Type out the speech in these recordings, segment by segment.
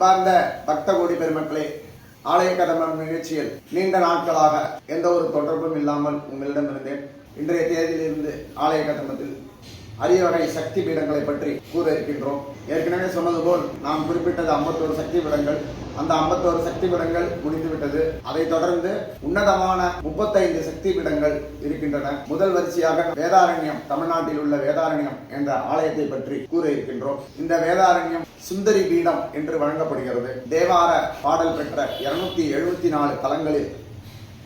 கோடி பெருமக்களே ஆலய கதம்பம் நிகழ்ச்சியில் நீண்ட நாட்களாக எந்த ஒரு தொடர்பும் இல்லாமல் உங்களிடம் இருந்தேன் இன்றைய தேதியிலிருந்து ஆலய கதமத்தில் அரிய வகை சக்தி பீடங்களை பற்றி கூற இருக்கின்றோம். ஏற்கனவே சொன்னது போல் நாம் குறிப்பிட்டது ஐம்பத்தோரு சக்தி பீடங்கள் அந்த ஐம்பத்தோரு சக்தி பீடங்கள் முடிந்துவிட்டது. அதைத் தொடர்ந்து உன்னதமான முப்பத்தைந்து சக்தி பீடங்கள் இருக்கின்றன. முதல் வரிசையாக வேதாரண்யம் தமிழ்நாட்டில் உள்ள வேதாரண்யம் என்ற ஆலயத்தை பற்றி கூற இருக்கின்றோம் இந்த வேதாரண்யம் சுந்தரி பீடம் என்று வழங்கப்படுகிறது. தேவார பாடல் பெற்ற இருநூத்தி எழுபத்தி நாலு தலங்களில்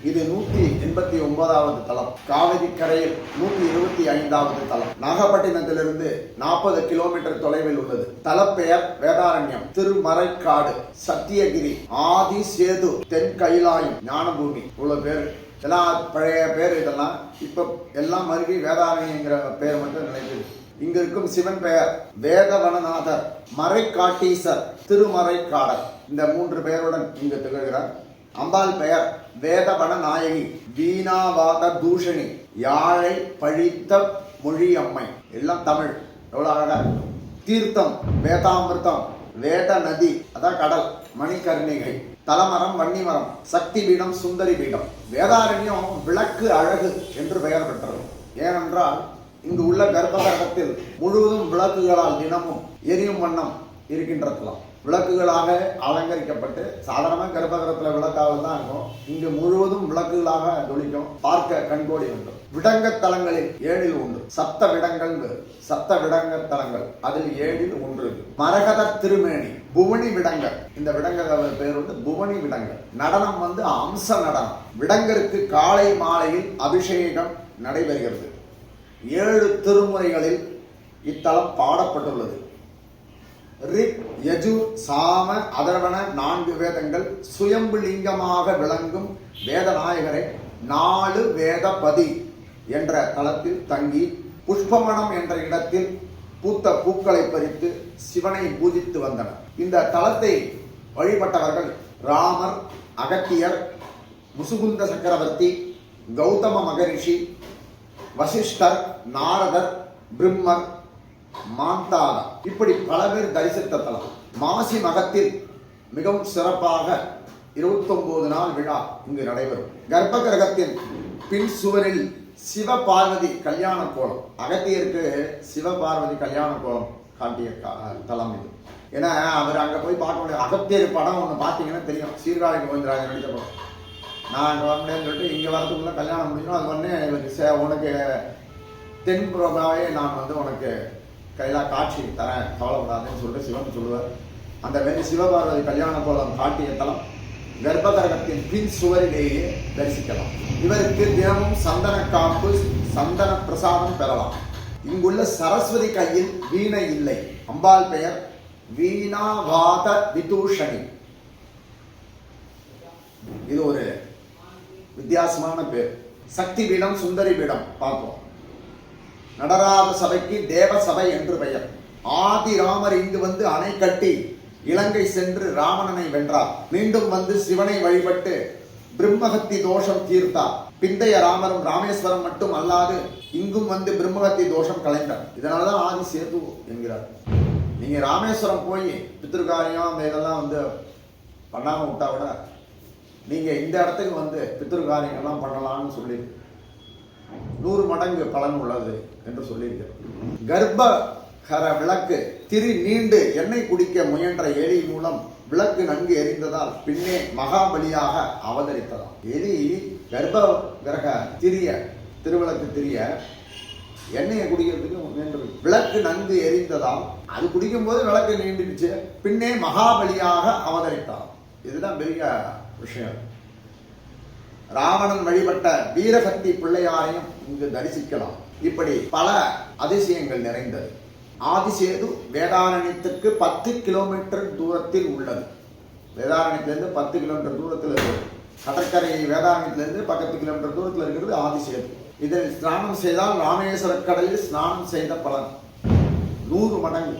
இது நூத்தி எண்பத்தி ஒன்பதாவது தலம் காவிரி கரையில் நூத்தி இருபத்தி ஐந்தாவது தலம் நாகப்பட்டினத்திலிருந்து நாற்பது கிலோமீட்டர் தொலைவில் உள்ளது. தலப்பெயர் வேதாரண்யம். திருமறைக்காடு சத்தியகிரி ஆதி சேது தென் கைலாயம் ஞானபூமி. இவ்வளவு பேர். இதெல்லாம் பழைய பேர் இதெல்லாம். இப்ப எல்லாம் மருவி வேதாரண்யங்கிற பேர் மட்டும் நிலைக்குது இங்க இருக்கும் சிவன் பெயர் வேதவனநாதர் மறைக்காட்டீசர் திருமறைக்காடர். இந்த மூன்று பெயருடன் இங்கு திகழ்கிறார். அம்பாள் பெயர் வேதவன நாயகி வீணாவாத தூஷணி யாழை பழித்த மொழி அம்மை எல்லாம் தமிழ். எவ்வளோ அழகாக தீர்த்தம் வேதாமிர்தம் வேத நதி அதான் கடல் மணிகர்ணிகை தலமரம் வன்னிமரம் சக்தி பீடம் சுந்தரி பீடம் வேதாரண்யம் விளக்கு அழகு என்று பெயர் பெற்றது. ஏனென்றால் இங்கு உள்ள கர்ப்பகரகத்தில் முழுவதும் விளக்குகளால் தினமும் எரியும் வண்ணம் இருக்கின்றதலாம் விளக்குகளாக அலங்கரிக்கப்பட்டு சாதாரண கர்ப்பகிரகத்தில் விளக்காக தான் இருக்கும். இங்கு முழுவதும் விளக்குகளாக ஜொலிக்கும் பார்க்க கண்கோடி உண்டு. விடங்க தலங்களில் ஏழில் ஒன்று சப்த விடங்கள் சப்த விடங்க தலங்கள். அதில் ஏழில் ஒன்று. மரகத திருமேனி புவனி விடங்க இந்த விடங்க பேர் வந்து புவனி விடங்க நடனம் வந்து அம்ச நடனம். விடங்கருக்கு காலை மாலையில் அபிஷேகம் நடைபெறுகிறது. ஏழு திருமுறைகளில் இத்தலம் பாடப்பட்டுள்ளது. ரிக் யஜு சாம அதர்வன நான்கு வேதங்கள் சுயம்பு லிங்கமாக விளங்கும் வேதநாயகரை நாலு வேதபதி என்ற தளத்தில் தங்கி புஷ்பமணம் என்ற இடத்தில் பூத்த பூக்களை பறித்து சிவனை பூஜித்து வந்தனர். இந்த தலத்தை வழிபட்டவர்கள் ராமர் அகத்தியர் முசுகுந்த சக்கரவர்த்தி கௌதம மகரிஷி வசிஷ்டர் நாரதர் பிரம்மர் மாந்தாதா இப்படி பல பேர் தரிசித்த தலம் மாசி மகத்தில் மிகவும் சிறப்பாக 29 நாள் விழா இங்கு நடைபெறும். கர்ப்ப கிரகத்தின் பின் சுவரில் சிவ பார்வதி கல்யாண கோலம். அகத்தியருக்கு சிவ பார்வதி கல்யாண கோலம் காட்டிய கா- தலம் இது. ஏன்னா அவர் அங்க போய் பார்க்க முடியும் அகத்தியர் படம் ஒன்று பார்த்தீங்கன்னா தெரியும். சீர்காழி கோவிந்தராஜன் நடித்த படம். நான் அங்கே வரேன்னு சொல்லிட்டு இங்கே வரதுக்குள்ளே கல்யாணம் முடிஞ்சிடும். அது உடனே இவருக்கு சே- உனக்கு தென்புறமாவே நான் வந்து உனக்கு கையில காட்சி தரேன் கவலைப்படாதுன்னு சொல்லிட்டு சிவன் சொல்லுவார். அந்த வெறி சிவபார்வதி கல்யாண கோலம் காட்டிய தலம் கர்ப்பதரகத்தின் பின் சுவரிலேயே தரிசிக்கலாம். இவருக்கு தினமும் சந்தன காப்பு சந்தன பிரசாதம் பெறலாம். இங்குள்ள சரஸ்வதி கையில் வீணை இல்லை. அம்பாள் பெயர் வீணாவாத விதூஷணி. இது ஒரு வித்தியாசமான பேர். சக்தி பீடம் சுந்தரி பீடம் பார்ப்போம். நடராஜ சபைக்கு தேவ சபை என்று பெயர். ஆதி ராமர் இங்கு வந்து அணை கட்டி இலங்கை சென்று ராவணனை வென்றார். மீண்டும் வந்து சிவனை வழிபட்டு பிரம்மகத்தி தோஷம் தீர்த்தார். பிந்தைய ராமரும் ராமேஸ்வரம் மட்டும் அல்லாது இங்கும் வந்து பிரம்மகத்தி தோஷம் கலைந்தார். இதனாலதான் ஆதி சேது என்கிறார். நீங்க ராமேஸ்வரம் போய் பித்திருக்காரியம் அந்த இதெல்லாம் வந்து பண்ணாம விட்டா விட நீங்க இந்த இடத்துக்கு வந்து பித்திருக்காரியங்கள்லாம் பண்ணலாம்னு சொல்லி நூறு மடங்கு பலன் உள்ளது என்று சொல்லியிருக்கேன் கர்ப்ப கர விளக்கு திரு நீண்டு எண்ணெய் குடிக்க முயன்ற எலி மூலம் விளக்கு நன்கு எரிந்ததால் பின்னே மகாபலியாக அவதரித்ததாம். எலி கர்ப்ப கிரக திரிய திருவிளக்கு திரிய எண்ணெயை குடிக்கிறதுக்கு முயன்றது விளக்கு நன்கு எரிந்ததால் அது குடிக்கும் போது விளக்கு நீண்டுடுச்சு. பின்னே மகாபலியாக அவதரித்தான் இதுதான் பெரிய விஷயம். ராவணன் வழிபட்ட வீரசக்தி பிள்ளையாரையும் இங்கு தரிசிக்கலாம். இப்படி பல அதிசயங்கள் நிறைந்தது. ஆதிசேது வேதாரண்யத்துக்கு பத்து கிலோமீட்டர் தூரத்தில் உள்ளது. வேதாரண்யத்திலிருந்து பத்து கிலோமீட்டர் தூரத்தில் இருக்குது. கடற்கரை வேதாரண்யத்திலிருந்து பக்கத்து கிலோமீட்டர் தூரத்தில் இருக்கிறது ஆதிசேது. இதில் ஸ்நானம் செய்தால் ராமேஸ்வர கடலில் ஸ்நானம் செய்த பலன். நூறு மடங்கு.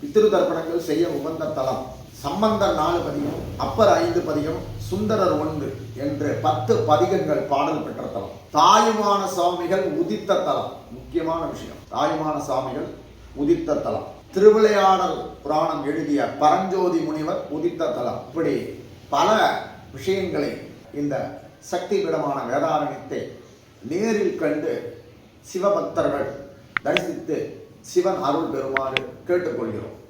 பித்திரு தர்ப்பணங்கள் செய்ய உகந்த தலம். சம்பந்தர் நாலு பதிகம் அப்பர் ஐந்து பதிகம் சுந்தரர் ஒன்று என்று பத்து பதிகங்கள் பாடல் பெற்ற தலம். தாயுமான சுவாமிகள் உதித்த தலம். முக்கியமான விஷயம். தாயுமான சுவாமிகள் உதித்த தலம். திருவிளையாடல் புராணம் எழுதிய பரஞ்சோதி முனிவர் உதித்த தலம். இப்படி பல விஷயங்களை இந்த சக்தி விடமான வேதாரண்யத்தை நேரில் கண்டு சிவபக்தர்கள் தரிசித்து சிவன் அருள் பெறுமாறு கேட்டுக்கொள்கிறோம்.